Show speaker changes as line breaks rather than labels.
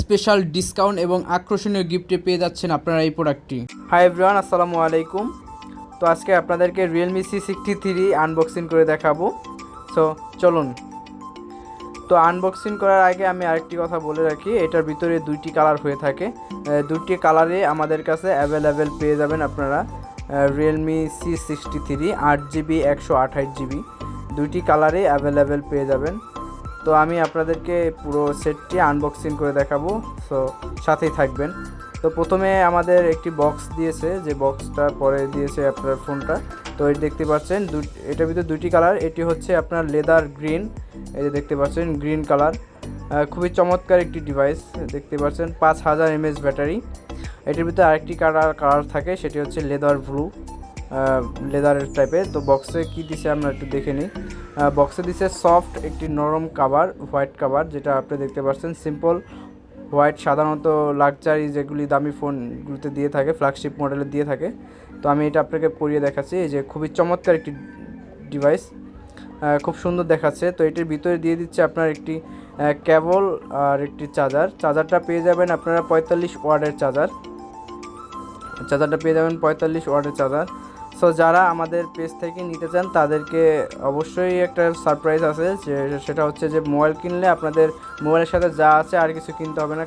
Special discount এবং আকর্ষণীয় গিফটে পেয়ে যাচ্ছেন আপনারা এই প্রোডাক্টটি।
হাই এভরিওয়ান, আসসালামু আলাইকুম। তো আজকে আপনাদেরকে realme C sixty three unboxing করে দেখাবো। সো চলুন। তো আনবক্সিং করার আগে আমি আরেকটি কথা বলে রাখি, এটার ভিতরে দুইটি কালার হয়ে থাকে। দুইটি কালারে আমাদের কাছে অ্যাভেলেবেল পেয়ে যাবেন আপনারা রিয়েলমি সি সিক্সটি থ্রি আট জিবি একশো আঠাশ জিবি দুইটি কালারে অ্যাভেলেবেল পেয়ে যাবেন। তো আমি আপনাদেরকে পুরো সেটটি আনবক্সিং করে দেখাবো সো সাথেই থাকবেন। তো প্রথমে আমাদের একটি বক্স দিয়েছে, যে বক্সটা পরে দিয়েছে আপনার ফোনটা। তো এটি দেখতে পাচ্ছেন দু- এটার ভিতরে দুইটি কালার এটি হচ্ছে আপনার লেদার গ্রিন এই যে দেখতে পাচ্ছেন গ্রিন কালার খুবই চমৎকার একটি ডিভাইস দেখতে পাচ্ছেন, পাঁচ হাজার এমএস ব্যাটারি। এটির ভিতরে আরেকটি কালার কালার থাকে, সেটি হচ্ছে লেদার ব্লু লেদারের টাইপের তো বক্সে কি দিছে আমরা একটু দেখে নিই। বক্সে দিছে সফট একটি নরম কাভার হোয়াইট কাভার যেটা আপনি দেখতে পাচ্ছেন। সিম্পল হোয়াইট সাধারণত লাক্সারি যেগুলি দামি ফোনগুলোতে দিয়ে থাকে ফ্ল্যাগশিপ মডেলের দিয়ে থাকে। তো আমি এটা আপনাকে পরিয়ে দেখাচ্ছি। এই যে খুবই চমৎকার একটি ডিভাইস খুব সুন্দর দেখাচ্ছে। তো এটির ভিতরে দিয়ে দিচ্ছে আপনার একটি কেবল আর একটি চার্জার চার্জারটা পেয়ে যাবেন আপনারা পঁয়তাল্লিশ ওয়ার্ডের চার্জার চার্জারটা পেয়ে যাবেন পঁয়তাল্লিশ ওয়াটের চার্জার সো যারা আমাদের পেজ থেকে নিতে চান, তাদেরকে অবশ্যই একটা সারপ্রাইজ আছে যে, সেটা হচ্ছে যে মোবাইল কিনলে আপনাদের মোবাইলের সাথে যা আছে আর কিছু কিনতে হবে না।